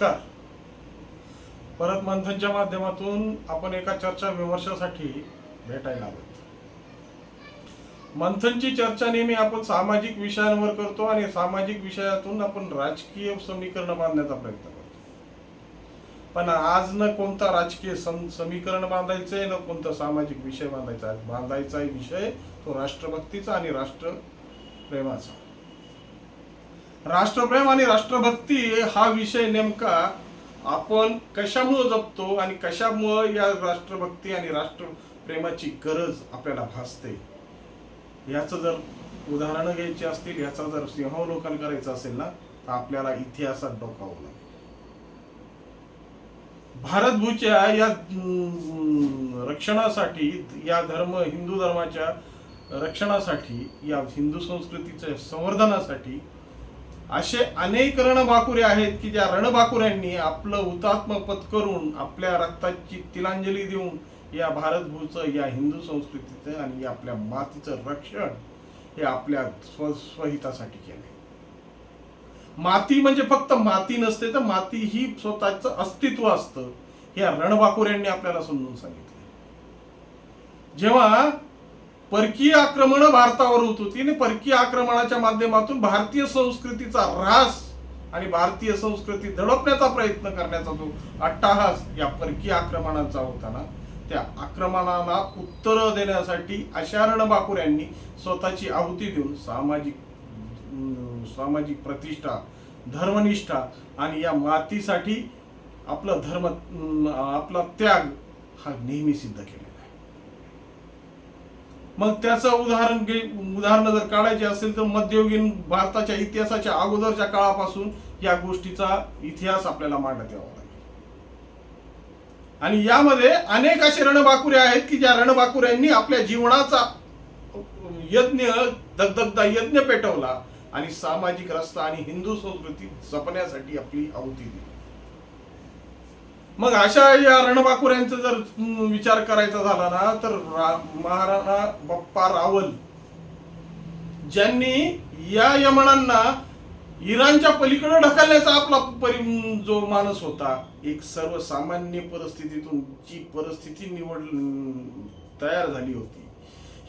नमस्कार. परत मंथनच्या माध्यमातून आपण एका चर्चा विमर्शासाठी भेटायला आलो. मंथनची चर्चा नेहमी आपण सामाजिक विषयांवर करतो आणि सामाजिक विषयातून आपण राजकीय समीकरण बांधण्याचा प्रयत्न करतो. पण आज न कोणता राजकीय सम समीकरण बांधायचंय न कोणता सामाजिक विषय बांधायचा. आहे बांधायचा विषय तो राष्ट्रभक्तीचा आणि राष्ट्र प्रेमाचा. राष्ट्रप्रेम आणि राष्ट्रभक्ती हा विषय नेमका आपण कशामुळं जपतो आणि कशामुळं या राष्ट्रभक्ती आणि राष्ट्रप्रेमाची गरज आपल्याला भासते? याचं जर उदाहरणं घ्यायची असतील याचा जर सिंहावलोकन करायचं असेल ना तर आपल्याला इतिहासात डोकावं लागेल. भारतभूच्या या रक्षणासाठी या धर्म हिंदू धर्माच्या रक्षणासाठी या हिंदू संस्कृतीच्या संवर्धनासाठी असे अनेक रणबाकुरे आहेत की ज्या रणबाकुऱ्यांनी आपलं हुतात्म पत्करून आपल्या रक्ताची तिलांजली देऊन या भारतभूचं या हिंदू संस्कृतीचं आणि या आपल्या मातीचं रक्षण हे आपल्या स्व स्वहितासाठी केलंय. माती म्हणजे फक्त माती नसते तर माती ही स्वतःचं अस्तित्व असतं हे या रणबाकुऱ्यांनी आपल्याला समजून सांगितलं जेव्हा परकीय आक्रमण भारतावर होत होती आणि परकीय आक्रमणाच्या माध्यमातून भारतीय संस्कृतीचा ऱ्हास आणि भारतीय संस्कृती दडपण्याचा प्रयत्न करण्याचा जो अट्टाहास या परकीय आक्रमणाचा होता ना त्या आक्रमणाला उत्तर देण्यासाठी अशा यांनी स्वतःची आहुती देऊन सामाजिक सामाजिक प्रतिष्ठा धर्मनिष्ठा आणि या मातीसाठी आपलं धर्म आपला त्याग हा नेहमी सिद्ध केला. मग त्याचं उदाहरण उदाहरणं उदाहरण जर काढायचे असेल तर मध्ययुगीन भारताच्या इतिहासाच्या अगोदरच्या काळापासून या गोष्टीचा इतिहास आपल्याला मांडण्यात यावा लागेल. आणि यामध्ये अनेक असे रणबाकुरे आहेत की ज्या रणबाकुऱ्यांनी आपल्या जीवनाचा यज्ञ दगदगदा यज्ञ पेटवला आणि सामाजिक रस्ता आणि हिंदू संस्कृती जपण्यासाठी आपली आहुती दिली. मग अशा या रणबाकुऱ्यांचा जर विचार करायचा झाला ना तर महाराणा बाप्पा रावल ज्यांनी या यमनांना इराणच्या पलीकडे ढकलण्याचा आपला परि जो मानस होता एक सर्वसामान्य परिस्थितीतून जी परिस्थिती निवड तयार झाली होती.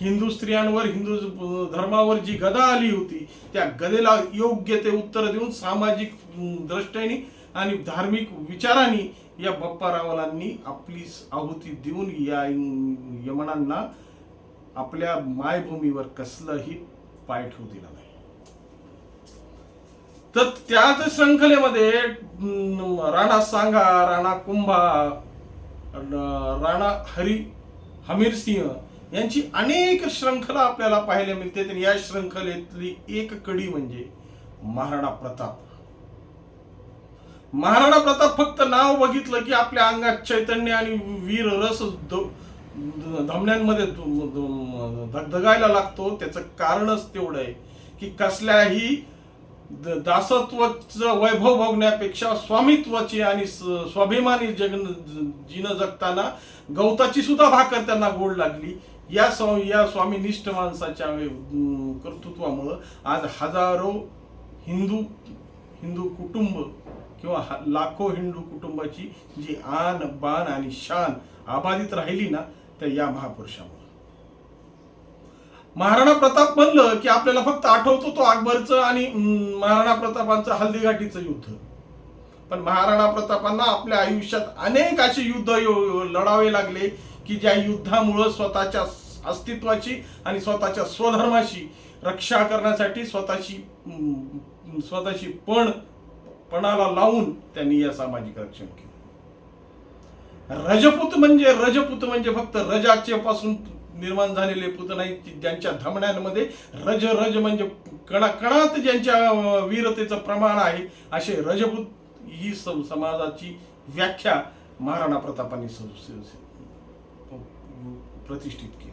हिंदू स्त्रियांवर हिंदू धर्मावर जी गदा आली होती त्या गदेला योग्य ते उत्तर देऊन सामाजिक दृष्ट्याने दृष्टीने आणि धार्मिक विचारांनी या बाप्पा रावलांनी आपली आहुती देऊन या यमनांना आपल्या मायभूमीवर कसलंही पाय ठेवू दिला नाही. तर त्याच शृंखलेमध्ये राणा सांगा राणा कुंभा राणा हरी हमीर सिंह यांची अनेक श्रंखला आपल्याला पाहायला मिळते. तर या श्रंखलेतली एक कडी म्हणजे महाराणा प्रताप. महाराणा प्रताप फक्त नाव बघितलं की आपल्या अंगात चैतन्य आणि वीर रस द- धमन्यांमध्ये धगधगायला लागतो. त्याचं कारणच तेवढं आहे की कसल्याही द- वैभव बघण्यापेक्षा स्वामित्वाची आणि स- स्वाभिमानी जग जिनं जगताना गवताची सुद्धा भाकर त्यांना गोड लागली. या स्व या स्वामीनिष्ठ माणसाच्या कर्तृत्वामुळं आज हजारो हिंदू हिंदू कुटुंब किंवा लाखो हिंदू कुटुंबाची जी आन बान आणि शान आबाधित राहिली ना त्या या महापुरुषामुळे. महाराणा प्रताप म्हणलं की आपल्याला फक्त आठवतो तो अकबरचं आणि महाराणा प्रतापांचं हल्दीघाटीचं युद्ध. पण महाराणा प्रतापांना आपल्या आयुष्यात अनेक असे युद्ध लढावे लागले की ज्या युद्धामुळं स्वतःच्या अस्तित्वाची आणि स्वतःच्या स्वधर्माशी रक्षा करण्यासाठी स्वतःची स्वतःची पण पणाला लावून त्यांनी या सामाजिक रक्षण केलं. रजपूत म्हणजे रजपूत म्हणजे फक्त रजाचे पासून निर्माण झालेले पुत नाही ज्यांच्या धमण्यांमध्ये रज रज म्हणजे कणाकणात ज्यांच्या वीरतेचं प्रमाण आहे असे रजपूत ही स- समाजाची व्याख्या महाराणा प्रतापांनी प्रतिष्ठित केली.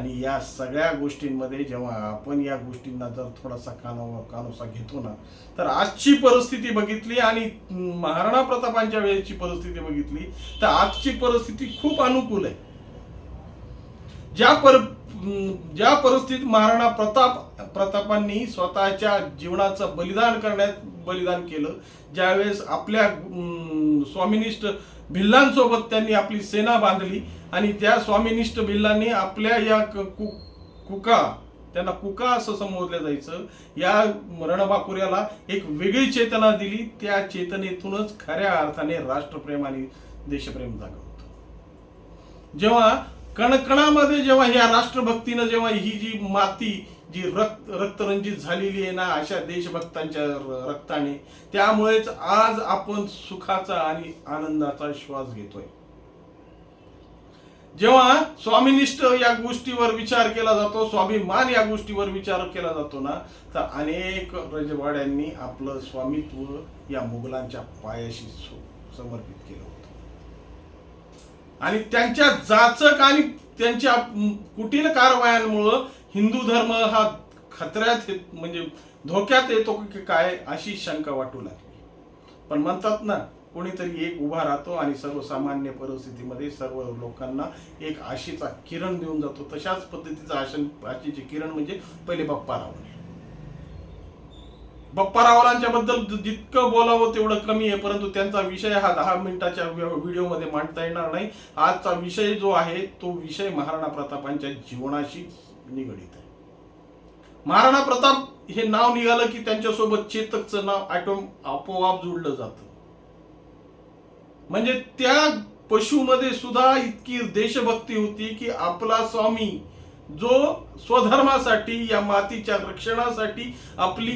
आणि या सगळ्या गोष्टींमध्ये जेव्हा आपण या गोष्टींना जर थोडासा कानो कानोसा घेतो ना तर आजची परिस्थिती बघितली आणि महाराणा प्रतापांच्या वेळेची परिस्थिती बघितली तर आजची परिस्थिती खूप अनुकूल आहे. ज्या पर अं, ज्या परिस्थितीत महाराणा प्रताप प्रतापांनी स्वतःच्या जीवनाचं बलिदान करण्यात बलिदान केलं ज्यावेळेस आपल्या अं, स्वामिनिष्ठ भिल्लांसोबत त्यांनी आपली सेना बांधली आणि त्या स्वामिनिष्ठ भिल्लांनी आपल्या या कु- कुका त्यांना कुका असं संबोधलं जायचं. या रणबाकुऱ्याला एक वेगळी चेतना दिली. त्या चेतनेतूनच खऱ्या अर्थाने राष्ट्रप्रेम आणि देशप्रेम जागवत. जेव्हा कणकणामध्ये जेव्हा ह्या राष्ट्रभक्तीनं जेव्हा ही जी माती जी रक्त रक्तरंजित झालेली आहे ना अशा देशभक्तांच्या रक्ताने त्यामुळेच आज आपण सुखाचा आणि आनंदाचा श्वास घेतोय. जेव्हा स्वामीनिष्ठ या गोष्टीवर विचार केला जातो स्वाभिमान या गोष्टीवर विचार केला जातो ना तर अनेक रजवाड्यांनी आपलं स्वामित्व या मुघलांच्या पायाशी समर्पित केलं होतं. आणि त्यांच्या जाचक आणि त्यांच्या कुटील कारवायांमुळं हिंदू धर्म हा खतऱ्यात म्हणजे धोक्यात येतो की काय अशी शंका वाटू लागली. पण म्हणतात ना कोणीतरी एक उभा राहतो आणि सर्वसामान्य परिस्थितीमध्ये सर्व लोकांना एक आशेचा किरण देऊन जातो. तशाच पद्धतीचा आशन आशीचे किरण म्हणजे पहिले बाप्पा रावळ बाप्पा रावळांच्या बद्दल जितकं बोलावं तेवढं कमी आहे परंतु त्यांचा विषय हा दहा मिनिटाच्या व्हिडिओमध्ये मांडता येणार नाही. आजचा विषय जो आहे तो विषय महाराणा प्रतापांच्या जीवनाशी निगडित आहे. महाराणा प्रताप हे नाव निघालं की त्यांच्यासोबत चेतकचं नाव ॲटोम आपोआप जुळलं जातं. म्हणजे त्या पशुमध्ये सुद्धा इतकी देशभक्ती होती की आपला स्वामी जो स्वधर्मासाठी या मातीच्या रक्षणासाठी आपली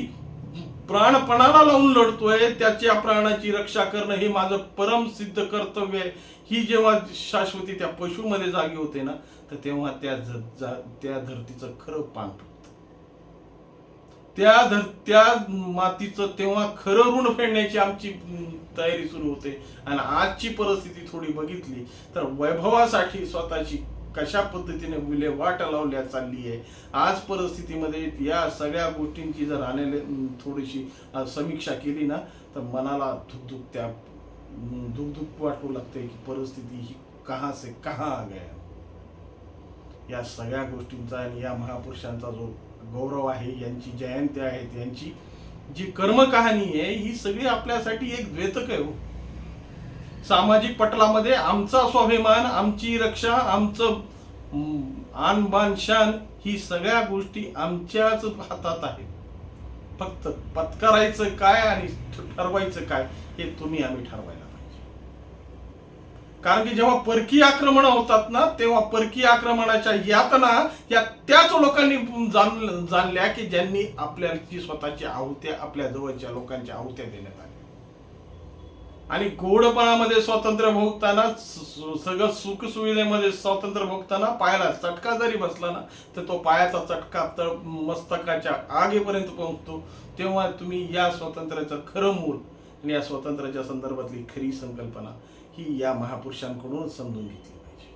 प्राणपणाला लावून लढतोय त्याच्या प्राणाची रक्षा करणं हे माझं परम सिद्ध कर्तव्य आहे. ही जेव्हा शाश्वती त्या पशुमध्ये जागी होते ना तर तेव्हा त्या जा- त्या धरतीचं खरं पान त्या धर त्या मातीचं तेव्हा खरं ऋण फेडण्याची आमची तयारी सुरू होते. आणि आजची परिस्थिती थोडी बघितली तर वैभवासाठी स्वतःची कशा पद्धतीने विल्हेवाट लावल्या चालली आहे. आज परिस्थितीमध्ये या सगळ्या गोष्टींची जर आलेले थोडीशी समीक्षा केली ना तर मनाला धुकधुक त्या धुकधुक वाटू लागते की परिस्थिती ही कहाँ से कहाँ आ गया. या सगळ्या गोष्टींचा आणि या महापुरुषांचा जो गौरव आहे यांची जयंती आहेत यांची जी कर्मकहाणी आहे ही सगळी आपल्यासाठी एक द्वेतक आहे हो. सामाजिक पटलामध्ये आमचा स्वाभिमान आमची रक्षा आमचं हम्म, आन बान शान ही सगळ्या गोष्टी आमच्याच हातात आहेत. फक्त पत्करायचं काय आणि ठरवायचं काय हे तुम्ही आम्ही ठरवायला कारण की जेव्हा परकीय आक्रमण होतात ना तेव्हा परकीय आक्रमणाच्या यातना या त्याच लोकांनी जाण जाणल्या की ज्यांनी आपल्याची स्वतःची आहुत्या आपल्या जवळच्या लोकांच्या आहुत्या देण्यात आल्या. आणि गोडपणामध्ये स्वातंत्र्य भोगताना सगळं सुखसुविधेमध्ये स्वातंत्र्य भोगताना पायाला चटका जरी बसला ना तर तो पायाचा चटका तळ मस्तकाच्या आगेपर्यंत पोहोचतो. तेव्हा तुम्ही या स्वातंत्र्याचं खरं मूल आणि या स्वातंत्र्याच्या संदर्भातली खरी संकल्पना ही या महापुरुषांकडून समजून घेतली पाहिजे.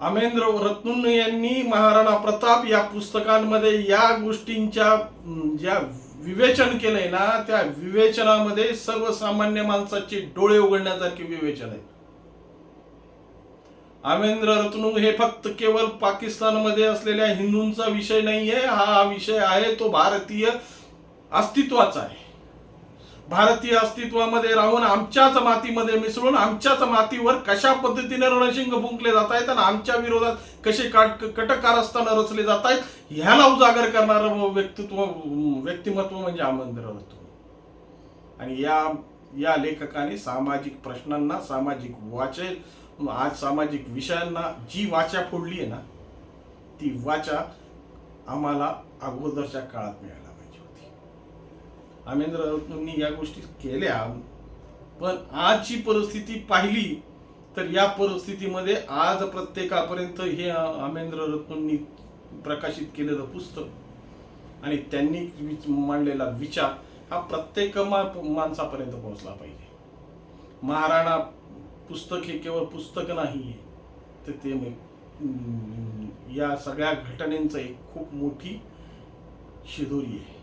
अमेंद्र रत्नुन यांनी महाराणा प्रताप या पुस्तकांमध्ये या गोष्टींच्या ज्या विवेचन केलंय ना त्या विवेचनामध्ये सर्वसामान्य माणसाचे डोळे उघडण्यासारखे विवेचन आहे. आमेंद्र रत्नू हे फक्त केवळ पाकिस्तानमध्ये असलेल्या हिंदूंचा विषय नाहीये हा विषय आहे तो भारतीय अस्तित्वाचा आहे. भारतीय अस्तित्वामध्ये राहून आमच्याच मातीमध्ये मिसळून आमच्याच मातीवर कशा पद्धतीने रणशिंग फुंकले जात आहेत आणि आमच्या विरोधात कसे काट कटकार असताना रचले जात आहेत ह्याला उजागर करणारं व्यक्तित्व व्यक्तिमत्व म्हणजे आमंत्र होतो आणि या या लेखकाने सामाजिक प्रश्नांना सामाजिक वाचे आज सामाजिक विषयांना जी वाचा फोडली आहे ना ती वाचा आम्हाला अगोदरच्या काळात मिळाली. आमेंद्र रत्नूंनी या गोष्टी केल्या पण आजची परिस्थिती पाहिली तर या परिस्थितीमध्ये आज प्रत्येकापर्यंत हे आमेंद्र रत्नांनी प्रकाशित केलेलं पुस्तक आणि त्यांनी विच- मांडलेला विचार हा प्रत्येक मा माणसापर्यंत पोहोचला पाहिजे. महाराणा पुस्तक हे केवळ पुस्तक नाही आहे तर ते या सगळ्या घटनेचं एक खूप मोठी शिदोरी आहे.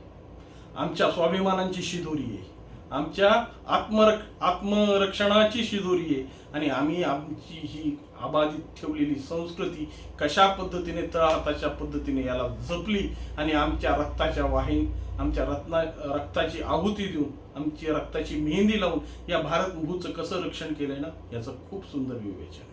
आमच्या स्वाभिमानांची शिदोरी आहे. आमच्या आत्मरक आत्मरक्षणाची शिदोरी आहे. आणि आम्ही आमची ही अबाधित ठेवलेली संस्कृती कशा पद्धतीने तळहाताच्या पद्धतीने याला जपली आणि आमच्या रक्ताच्या वाहीन आमच्या रत्ना रक्ताची आहुती देऊन आमची रक्ताची मेहंदी लावून या भारत भूचं कसं रक्षण केलंय ना याचं खूप सुंदर विवेचन आहे.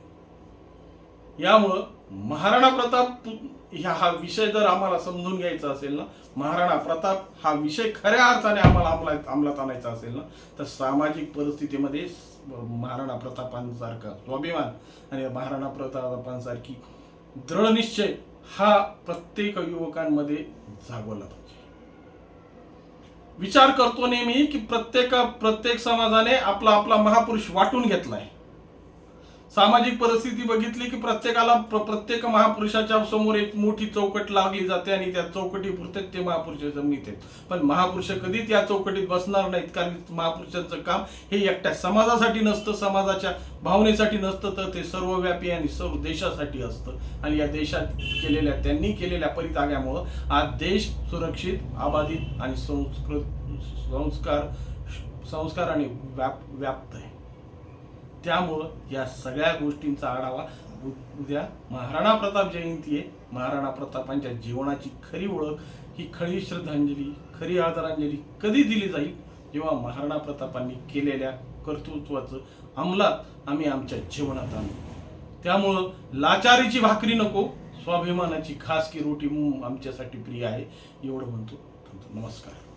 यामुळं महाराणा प्रताप ह्या हा विषय जर आम्हाला समजून घ्यायचा असेल ना महाराणा प्रताप हा विषय खऱ्या अर्थाने आम्हाला अंमलात अंमलात आणायचा असेल ना तर सामाजिक परिस्थितीमध्ये महाराणा प्रतापांसारखा स्वाभिमान आणि महाराणा प्रतापांसारखी दृढ निश्चय हा प्रत्येक युवकांमध्ये जागवला पाहिजे. विचार करतो नेहमी की प्रत्येक प्रत्येक समाजाने आपला आपला महापुरुष वाटून घेतलाय. सामाजिक परिस्थिती बघितली की प्रत्येकाला प्र- प्रत्येक महापुरुषाच्या समोर एक मोठी चौकट लागली जाते आणि त्या चौकटी पुरते ते महापुरुष जमिनीत आहेत पण महापुरुष कधीच या चौकटीत बसणार नाहीत कारण महापुरुषांचं काम हे एकट्या समाजासाठी नसतं समाजाच्या भावनेसाठी नसतं तर ते सर्वव्यापी आणि सर्व देशासाठी असतं. आणि या देशात केलेल्या त्यांनी केलेल्या परित्यागामुळं आज देश सुरक्षित आबाधित आणि संस्कृत संस्कार संस्कार आणि व्याप व्याप्त आहे. त्यामुळं या सगळ्या गोष्टींचा आढावा उद्या महाराणा प्रताप जयंती आहे. महाराणा प्रतापांच्या जीवनाची खरी ओळख ही खरी श्रद्धांजली खरी आदरांजली कधी दिली जाईल? जेव्हा महाराणा प्रतापांनी केलेल्या कर्तृत्वाचं अंमलात आम्ही आमच्या जीवनात आणू. त्यामुळं लाचारीची भाकरी नको स्वाभिमानाची खास की रोटी आमच्यासाठी प्रिय आहे. एवढं म्हणतो. नमस्कार.